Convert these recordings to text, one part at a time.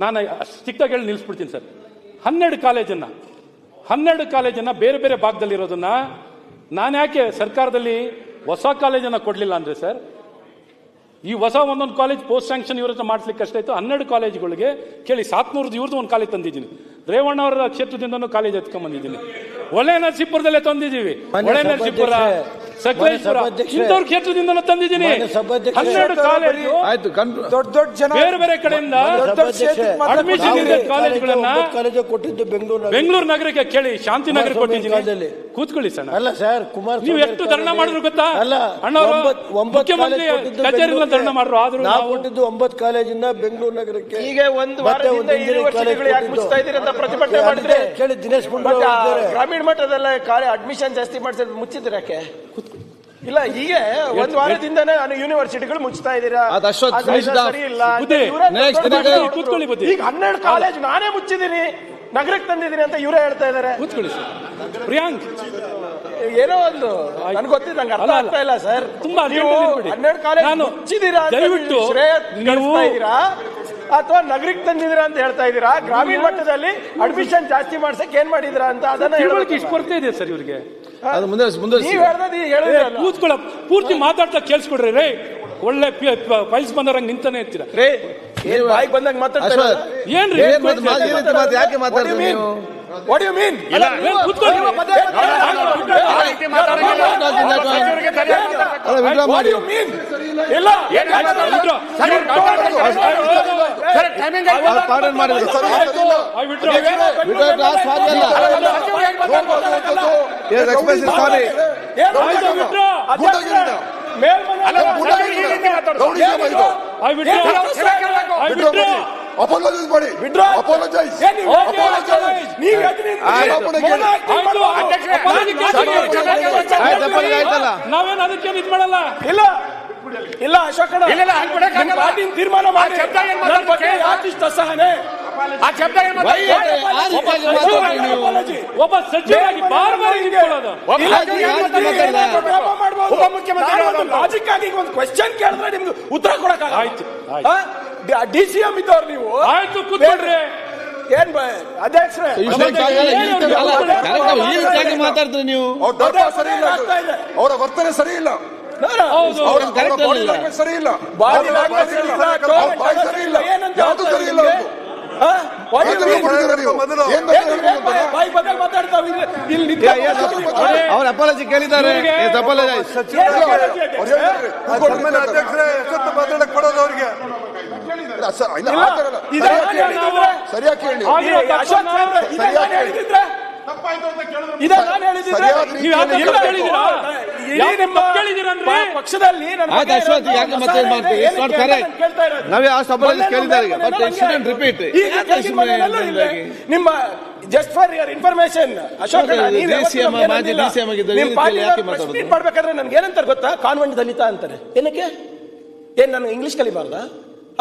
ನಾನು ಚಿಕ್ಕದಾಗಿ ಹೇಳಿ ನಿಲ್ಲಿಸ್ಬಿಡ್ತೀನಿ ಸರ್. ಹನ್ನೆರಡು ಕಾಲೇಜನ್ನ ಹನ್ನೆರಡು ಕಾಲೇಜನ್ನ ಬೇರೆ ಬೇರೆ ಭಾಗದಲ್ಲಿರೋದನ್ನ ನಾನು ಯಾಕೆ ಸರ್ಕಾರದಲ್ಲಿ ಹೊಸ ಕಾಲೇಜನ್ನ ಕೊಡಲಿಲ್ಲ ಅಂದ್ರೆ ಸರ್ ಈ ಹೊಸ ಒಂದೊಂದು ಕಾಲೇಜ್ ಪೋಸ್ಟ್ ಸ್ಯಾಂಕ್ಷನ್ ಇವ್ರ ಹತ್ರ ಮಾಡಿಸ್ಲಿಕ್ಕೆ ಕಷ್ಟ ಇತ್ತು ಹನ್ನೆರಡು ಕಾಲೇಜುಗಳಿಗೆ ಕೇಳಿ ಸಾತ್ನೂರದ್ದು ಇವ್ರದ್ದು ಒಂದು ಕಾಲೇಜ್ ತಂದಿದ್ದೀನಿ. ರೇವಣ್ಣ ಅವರ ಕ್ಷೇತ್ರದಿಂದನೂ ಕಾಲೇಜ್ ಎತ್ಕೊಂಡ್ಬಂದಿದ್ದೀನಿ ಒಳ್ಳೆ ನರಸೀಪುರದಲ್ಲೇ ತಂದಿದ್ದೀವಿ. ಒಳ್ಳೆ ನರಸೀಪುರ ಕ್ಷೇತ್ರದಿಂದ ಸಭಾಧ್ಯಕ್ಷರೇ, ಇಂಥವ್ರ ಕ್ಷೇತ್ರದಿಂದನೂ ತಂದಿದ್ದೀನಿ. ಹನ್ನೆರಡು ಕಾಲೇಜು ದೊಡ್ಡ ದೊಡ್ಡ ಜನ ಬೇರೆ ಬೇರೆ ಕಡೆಯಿಂದ ಅಡ್ಮಿಷನ್. ಇದೆ ಕಾಲೇಜುಗಳನ್ನ ಕಾಲೇಜು ಕೊಟ್ಟಿದ್ದು ಬೆಂಗಳೂರು ಬೆಂಗಳೂರು ನಗರಕ್ಕೆ ಕೇಳಿ ಶಾಂತಿನಗರ ಕೊಟ್ಟಿದ್ದೀನಿ. ಕೂತ್ಕೊಳ್ಳಿ ಸಣ್ಣ. ಅಲ್ಲ ಸರ್ ಕುಮಾರ್ ನೀವು ಎಷ್ಟು ಧರಣ ಮಾಡಿದ್ರು ಗೊತ್ತಾ? ಅಲ್ಲ ಮುಖ್ಯಮಂತ್ರಿ ಕಚೇರಿಯಿಂದ. ಧರಣ ಮಾಡ್ರು ಆದ್ರೂ ನಾವು ಕೊಟ್ಟಿದ್ದು ಒಂಬತ್ತು ಕಾಲೇಜಿಂದ ಬೆಂಗಳೂರು ನಗರಕ್ಕೆ. ಈಗ ಒಂದು ಪ್ರತಿಭಟನೆ ಮಾಡಿದ್ರೆ? ಕೇಳಿ ದಿನೇಶ್ ಗ್ರಾಮೀಣ ಮಟ್ಟದಲ್ಲ ಕಾಲೇ ಅಡ್ಮಿಷನ್ ಜಾಸ್ತಿ ಮಾಡಿಸಿದ್ರೆ ಮುಚ್ಚಿದ್ರೆ ಯಾಕೆ? ಇಲ್ಲ ಈಗ ಒಂದು ವಾರದಿಂದನೇ ಯೂನಿವರ್ಸಿಟಿಗಳು ಮುಚ್ತಾ ಇದೀರಾ ಸರಿ ಇಲ್ಲ. ಈಗ ಹನ್ನೆರಡು ಕಾಲೇಜ್ ನಾನೇ ಮುಚ್ಚಿದ್ದೀನಿ. ನಗರಕ್ಕೆ ತಂದಿದ್ದೀನಿ ಅಂತ ಇವರೇ ಹೇಳ್ತಾ ಇದ್ದಾರೆ ಕೂತ್ಕೊಳ್ಳಿ ಸರ್. ಪ್ರಿಯಾಂಕ್. ಏನೋ ಒಂದು ನನ್ಗೆ ಗೊತ್ತಿಲ್ಲ ನಂಗೆ ಅರ್ಥ. ಆಗ್ತಾ ಇಲ್ಲ ಸರ್. ತುಂಬಾ ನೀವು. ಹನ್ನೆರಡು ಕಾಲೇಜ್ ನಾನು ಮುಚ್ಚಿದ್ದೀರಾ ದಯವಿಟ್ಟು ಇದ್ದೀರಾ? ಅಥವಾ ನಗರಕ್ಕೆ ತಂದಿದ್ದೀರಾ ಅಂತ ಹೇಳ್ತಾ ಇದ್ದೀರಾ? ಗ್ರಾಮೀಣ ಮಟ್ಟದಲ್ಲಿ ಅಡ್ಮಿಷನ್ ಜಾಸ್ತಿ ಮಾಡ್ಸಕ್ ಏನ್ ಮಾಡಿದಿರಾ ಅಂತ ಅದನ್ನ ಹೇಳೋಕೆ ಇಷ್ಟು ಹೇಳ್ಬೇಕು ಕೊರತೆ ಇದೆ ಸರ್ ಇವ್ರಿಗೆ. ಅದು ಮುಂದೆ ಮುಂದೆ ನೀವು ಹೇಳ್ದದ್ದು ಹೇಳಿದ್ರೆ ಕೂತ್ಕೊಳ್ಳ ಪೂರ್ತಿ ಮಾತಾಡ್ತಾ ಕೇಳಿಸ್ಕೊಡ್ರಿ. ರೇ ಒಳ್ಳೆ ಫೈಲ್ಸ್ ಬಂದರಂಗ್ ನಿಂತಾನೆ ಇರ್ತೀರ? ರೇ ಏನ್ ಬಾಯಿಗೆ ಬಂದಾಗ ಮಾತಾಡ್ತಾರೆ ಏನ್ರಿ? ಏನ್ ಮಾತು- ಮಾತು- ಈ ರೀತಿ ಮಾತು ಯಾಕೆ ಮಾತಾಡ್ತೀರಿ ನೀವು? ವಾಟ್ ಯು ಮೀನ್ ಏ, ಕೂತ್ಕೊಳ್ಳಿ. ಅಲ್ಲ ವಿಡ್ರಾ ಮಾಡಿ ಇಲ್ಲ. withdraw. ಪಾರ್ಡನ್ ಮಾಡಿದ್ರು. I withdraw. ವಿಡ್ರಾ ಲಾಸ್ಟ್ ಮಾಡಿ ಅಲ್ಲ ಎಸ್ ಎಕ್ಸ್ಪ್ರೆಸ್ ಸಾರಿ ಆಯ್ತು, withdraw. I withdraw. I withdraw. Apologise ಮಾಡಿ. ಅಪೋಲಜೈಸ್ ನೀವ್ ನಾವೇನು ಅದಕ್ಕೆ ಇದು ಮಾಡಲ್ಲ ಇಲ್ಲ ಇಲ್ಲ ಅಶೋಕ ತೀರ್ಮಾನ ಮಾಡಿ. ನನ್ ಬಗ್ಗೆ ಯಾಕೆ ಇಷ್ಟು ಅಸಹನೆ ಆ ಶಬ್ದ ಒಬ್ಬ ಸಚಿವರಾಗಿ ಬಾರ್ ಬಾರಿ ಮಾಡ್ಬೋದು. ನಾನು ಒಂದು ಲಾಜಿಕ್ ಆಗಿ ಒಂದು ಕ್ವೆಶ್ಚನ್ ಕೇಳಿದ್ರೆ ನಿಮ್ಗೆ ಉತ್ತರ ಕೊಡಕ್ಕಾಗ ಆಯ್ತು. ಡಿ ಸಿ ಎಂ ಇದ್ದವ್ರು ನೀವು. ಆಯ್ತು ಕೂತ್ಕೊಳ್ರಿ. ಏನ್ ಬ- ಅಧ್ಯಕ್ಷರೇ? ಮಾತಾಡ್ತೀರಿ ನೀವು. ಅವರ ವರ್ತನೆ ಸರಿ ಇಲ್ಲ. ಸರಿ ಇಲ್ಲ ಸರಿ ಇಲ್ಲ, ಅವ್ರ ಯಾವುದು ಸರಿ ಇಲ್ಲ ಅಪಾಲಜಿ ಕೇಳಿದ್ದಾರೆ ಕೊಡೋದು ಅವ್ರಿಗೆ ಸರಿಯಾಗಿ ಹೇಳಿ. ಸರಿಯಾಗಿ ಹೇಳಿ. ಇಡೀ ನಿಮ್ಮ ಪಕ್ಷದಲ್ಲಿ ನನ್ನ ಆಯ್ತು, ಬಗ್ಗೆ ಅಶ್ವಥ್, ಇರೋದು ಯಾಕೆ ಮತ್ತೆ ಅಸಹನೆ ಮಾಡ್ತೀವಿ? ಇದೆ, It's not ಏನಕ್ಕೆ ಅಂತ correct. ನಾನು ಕೇಳ್ತಾ ಇರೋದು. ನಾವೇ ಅಷ್ಟು apology ಮೊನ್ನೆ ಕೇಳಿದ್ದಾರೆ, ನಮ್ಮ but it shouldn't repeat. ಈಗ ಯಾಕೆ ಕೆಳಗಿನ ಸುಮ್ಮನೆ ಮನೆಯಲ್ಲೂ ಇಲ್ಲೇ. ಇದಾಗಿ? ನಿಮ್ಮ just for your information Ashok ಅಣ್ಣ, ಹೌದು, ನೀವು ಯಾವತ್ತೂ DCM, ನಮ್ಗೆ ಮಾಜಿ ಏನಂದಿಲ್ಲ. DCM ಆಗಿದ್ದಾರೆ, ನಿಮ್ಮ ರೀತಿಯಲ್ಲಿ ಪಾರ್ಟಿಯವ್ರು ಯಾಕೆ ಮಾತಾಡೋದು? ಮಾಡ್ಬೇಕಾದ್ರೆ ನನ್ಗೆ ಏನಂತಾರೆ ಗೊತ್ತಾ ಕಾನ್ವೆಂಟ್ ದಲಿತ ಅಂತಾರೆ ಏನಕ್ಕೆ ಏನ್ ನಾನು ಇಂಗ್ಲಿಷ್ ಕಲಿಬಾರ್ದ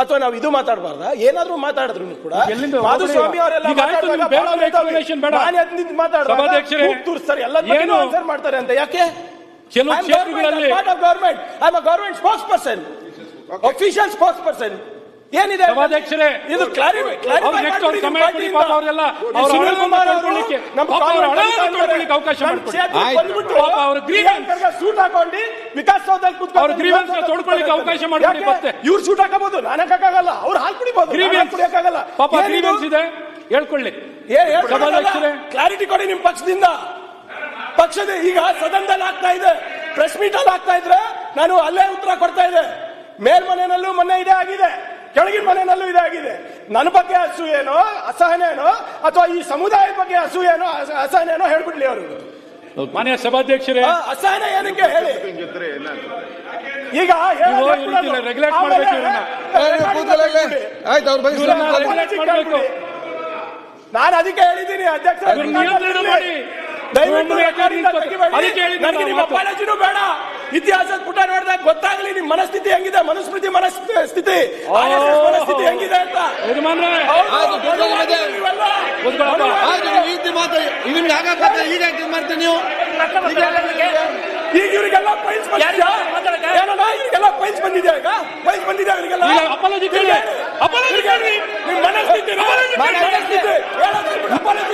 ಅಥವಾ ನಾವು ಇದು ಮಾತಾಡಬಾರ್ದ ಏನಾದ್ರೂ ಮಾತಾಡಿದ್ರು ಕೂಡ ಎಲ್ಲಿಂದ ಮಾಧುಸ್ವಾಮಿ ಅವರೆಲ್ಲ ಈಗ ಆಯ್ತು, ನಿಮ್ಗೆ ಬೇಡ ಮಾತಾಡುವಾಗ explanation ಬೇಡ. ನಾನು ಎದ್ದು ಮಾತಾಡುವಾಗ ಸಭಾಧ್ಯಕ್ಷರೇ, ಕೂಗ್ ತೋರಿಸ್ತಾರೆ ಎಲ್ಲ ಬಗ್ಗೆನೂ ಏನು? ಆನ್ಸರ್ ಮಾಡ್ತಾರೆ ಅಂತ ಯಾಕೆ ಕೆಲವು ಕ್ಷೇತ್ರಗಳಲ್ಲಿ part of government I am government spokesperson official spokesperson ಏನಿದೆ? ಸಭಾಧ್ಯಕ್ಷರೇ, ಇದು ಅವಕಾಶ ಸೂಟ್ ಹಾಕೊಂಡು ವಿಕಾಸ್ ಸೌಧದಲ್ಲಿ ಕೂತ್ಕೊಂಡು ಅವ್ರ grievance ನ ತೊಡ್ಕೊಳ್ಳಿಕ್ಕೆ ಅವಕಾಶ ಮಾಡ್ಕೊಡಿ ಮತ್ತೆ. ಇವ್ರು ಸೂಟ್ ಹಾಕಬಹುದು. ನಾನು ಹಾಕಕ್ಕಾಗಲ್ಲ ಅವ್ರು ಹಾಲು ಕುಡಿಬಹುದು ಕುಡಿಯಕ್ಕಾಗಲ್ಲ ಪಾಪ ಇದೆ. ಹೇಳ್ಕೊಳ್ಳಿ. ಸಭಾಧ್ಯಕ್ಷರೇ. ಕ್ಲಾರಿಟಿ ಕೊಡಿ ನಿಮ್ ಪಕ್ಷದಿಂದ. ಪಕ್ಷದ ಈಗ ಸದನದಲ್ಲಿ ಆಗ್ತಾ ಇದೆ. ಪ್ರೆಸ್ ಮೀಟ್ ಅಲ್ಲಿ ಆಗ್ತಾ ಇದ್ರೆ ನಾನು ಅಲ್ಲೇ ಉತ್ತರ ಕೊಡ್ತಾ ಇದೆ. ಮೇಲ್ಮನೆಯಲ್ಲೂ ಮೊನ್ನೆ ಇದೇ ಆಗಿದೆ. ಕೆಳಗಿನ ಮನೆಯಲ್ಲೂ ಇದೇ ಆಗಿದೆ. ನನ್ನ ಬಗ್ಗೆ ಅಸೂಯೇನೋ ಅಸಹನೇನೋ ಅಥವಾ ಈ ಸಮುದಾಯದ ಬಗ್ಗೆ ಅಸೂಯೇನೋ ಏನೋ ಅಸಹನೇನೋ ಹೇಳ್ಬಿಡ್ಲಿ ಅವರು. ಮಾನ್ಯ ಸಭಾಧ್ಯಕ್ಷರೇ ಅಸಹನೆ ಏನಕ್ಕೆ ಹೇಳಿ? ಈಗ ಮಾಡ್ಬೇಕು ನಾನು ಅದಕ್ಕೆ ಹೇಳಿದ್ದೀನಿ ಅಧ್ಯಕ್ಷ ನನಗೆ ನಿಮ್ಮ ಕಾಲೇಜಿನೂ ಬೇಡ. ಇತಿಹಾಸದ ಪುಟ ನೋಡಿದಾಗ ಗೊತ್ತಾಗ್ಲಿ ನಿಮ್ ಮನಸ್ಥಿತಿ ಹೆಂಗಿದೆ ಮನುಸ್ಮೃತಿ ಮನಸ್ಥಿತಿ. ಮನಸ್ಥಿತಿ ಹೆಂಗಿದೆ ಅಂತ. ಈಗ ಮಾಡ್ತೀರಿ ನೀವು? ಈಗ ಇವರಿಗೆಲ್ಲ ಪೈಲ್ಸ್ ಇವರಿಗೆಲ್ಲ ಪೈಲ್ಸ್ ಬಂದಿದೆ ಈಗ? ಪೈಲ್ಸ್ ಬಂದಿದೆ ಅವರಿಗೆಲ್ಲ ಅಪಾಲಜಿ ಕೇಳಿ. ಅಪಾಲಜಿ ಕೇಳಿ. ನಿಮ್ಮ ಮನಸ್ಥಿತಿ ಮನಸ್ಥಿತಿ. ಅಪಾಲಜಿ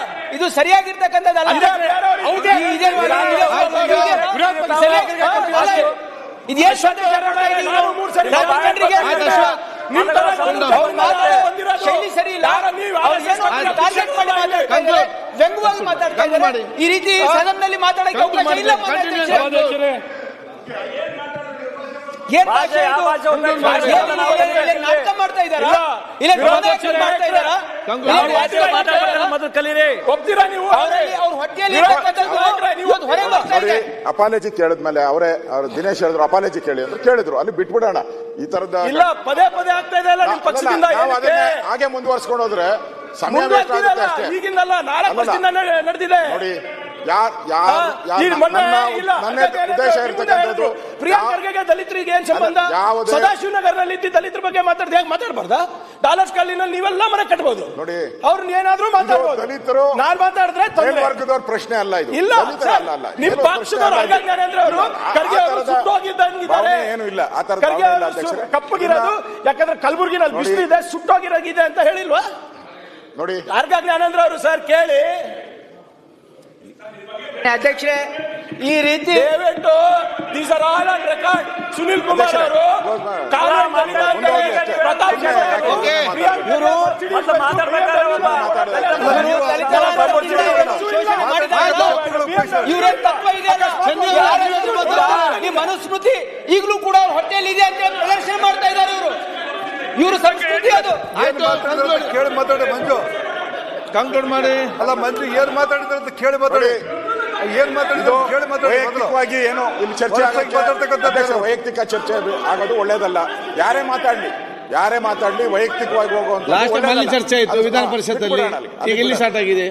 ಇದು ಸರಿಯಾಗಿರ್ತಕ್ಕಂಥದ್ದಲ್ಲ. ಶೈಲಿ ಸರಿ ಇಲ್ಲ. ವ್ಯಂಗ್ಯವಾಗಿ ಮಾತಾಡ್ತಾ ಈ ರೀತಿ ಸದನದಲ್ಲಿ ಮಾತಾಡಕ್ಕೆ ಅವಕಾಶ ಇಲ್ಲ ಮಾಡಿ. ಮಾನ್ಯ ಕಂಟಿನ್ಯೂ ಅಧ್ಯಕ್ಷರೇ. ಸಭಾಧ್ಯಕ್ಷರೇ ಏನ್ ಭಾಷೆ ಇದು? ಇಲ್ಲಿ- ನಾಟಕ ಮಾಡ್ತಾ ಇದ್ದಾರಾ ಇಲ್ಲ ಆಕ್ಷನ್ ಮಾಡ್ತಾ ಇದ್ದಾರಾ? ಒಪ್ತೀರಾ ನೀವು? ಅವರಲ್ಲಿ ಅವ್ರ ಹೊಟ್ಟೆಯಲ್ಲಿ ವಿರೋಧ ಇರ್ತಕ್ಕಂಥದ್ದು ಪಕ್ಷ ನಾಯಕರೇ, ನೀವು ಇವತ್ತು ಹೊರಗೆ ಬರ್ತಾ ನೋಡಿ ಇದೆ ಅಪಾಲಜಿ ಕೇಳಿದ್ಮೇಲೆ ಅವರೇ ಅವ್ರು ದಿನೇಶ್ ಹೇಳಿದ್ರು ಅಪಾಲಜಿ ಕೇಳಿ ಅಂದ್ರೆ ಕೇಳಿದ್ರು. ಅಲ್ಲಿ ಬಿಟ್ಬಿಡೋಣ. ಈ ತರದ ಇಲ್ಲ ಪದೇ ಪದೇ ಆಗ್ತಾ ಇದೆ ಅಲ್ಲ ನಿಮ್ ಪಕ್ಷದಿಂದ ನಾವು ಏನಕ್ಕೆ? ಅದನ್ನೇ ಹಾಗೆ ಮುಂದುವರ್ಸ್ಕೊಂಡು ಹೋದ್ರೆ ಸಮಯ ಆಗುತ್ತೆ ಅಷ್ಟೇ. ಈಗಿಂದಲ್ಲ ನಾಲ್ಕು ಅಲ್ಲಲ್ಲ. ವರ್ಷದಿಂದ ನಡೆ- ನಡೆದಿದೆ. ನೋಡಿ ಯಾರ್ ಯಾರ್ ನನ್ನ ಉದ್ದೇಶ ಇರ್ತಕ್ಕಂಥದ್ದು ಬೇರೆ ಪ್ರಿಯಾಂಕ್ ಯಾ- ಖರ್ಗೆಗೆ ದಲಿತರಿಗೆ ಏನ್ ಸಂಬಂಧ? ಸದಾಶಿವನಗರ್ನಲ್ಲಿ ಇದ್ದ ದಲಿತರ ಬಗ್ಗೆ ಮಾತಾಡ್ದೆ ಹೇಗೆ ಮಾತಾಡಬಾರ್ದ? ಡಾಲರ್ಸ್ ಕಾಲಿನಲ್ಲಿ ನೀವೆಲ್ಲ ಮನೆ ಕಟ್ಬೋದು. ನೋಡಿ. ಅವ್ರನ್ನ ಏನಾದ್ರೂ ಮಾತಾಡ್ಬೋದು. ದಲಿತರು ನಾನ್ ಮಾತಾಡಿದ್ರೆ ತೊಂದ್ರೆ. ಮೇಲ್ವರ್ಗದವ್ರ ಪ್ರಶ್ನೆ ಅಲ್ಲ ಇದು. ಇಲ್ಲ ಅಲ್ಲ ಅಲ್ಲ ನಿಮ್ ಏನೋ ಪ್ರಶ್ನೆ ಪಕ್ಷದವ್ರು ಅಲ್ಲ ಇದು. ಅರ್ಗ ಜ್ಞಾನೇಂದ್ರ ಅವರು ಖರ್ಗೆ ಅವರು ಸುಟ್ಟೋಗಿದ್ದಂಗಿದ್ದಾರೆ ಏನೂ ಇಲ್ಲ. ಆ ತರ ಖರ್ಗೆ ಅವರು ಕಪ್ಪಗಿರೋದು ಯಾಕಂದ್ರೆ ಕಲಬುರ್ಗಿನಲ್ಲಿ ನೋಡಿ. ಬಿಸಿಲಿದೆ ಸುಟ್ಟೋಗಿರೋಗಿದೆ ಅಂತ ಹೇಳಿಲ್ವಾ? ನೋಡಿ. ಅರ್ಗ ಜ್ಞಾನೇಂದ್ರ ಅವರು ಸರ್ ಕೇಳಿ. ಅಧ್ಯಕ್ಷರೇ ಈ ರೀತಿ ದಯವಿಟ್ಟು these are all on record Sunil Kumar ಅವರು ಈ ಮನುಸ್ಮೃತಿ ಈಗಲೂ ಕೂಡ ಅವ್ರ ಹೊಟ್ಟೆಯಲ್ಲಿ ಇದೆ ಅಂತ ಪ್ರದರ್ಶನ ಮಾಡ್ತಾ ಇದ್ದಾರೆ ಇವರು ಇವರು ಸಂಸ್ಕೃತಿ ಅದು. ಕೇಳಿ ಮಾತಾಡಿ ಮಂಜು ಕಂಕ್ಲೂಡ್ ಮಾಡಿ ಅಲ್ಲ ಮಂಜು ಏನ್ ಮಾತಾಡಿದ್ರೆ ಅಂತ ಕೇಳಿ ಮಾತಾಡಿ ಏನ್ ವೈಯಕ್ತಿಕವಾಗಿ ಏನು ಇಲ್ಲಿ ಚರ್ಚೆ ವೈಯಕ್ತಿಕ ಚರ್ಚೆ ಆಗೋದು ಒಳ್ಳೇದಲ್ಲ. ಯಾರೇ ಮಾತಾಡ್ಲಿ ಯಾರೇ ಮಾತಾಡ್ಲಿ ವೈಯಕ್ತಿಕವಾಗಿ ಹೋಗುವಂತ ಚರ್ಚೆ ಆಯ್ತು ವಿಧಾನ ಪರಿಷತ್ ಅಲ್ಲಿ. ಈಗ ಇಲ್ಲಿ ಸ್ಟಾರ್ಟ್ ಆಗಿದೆ?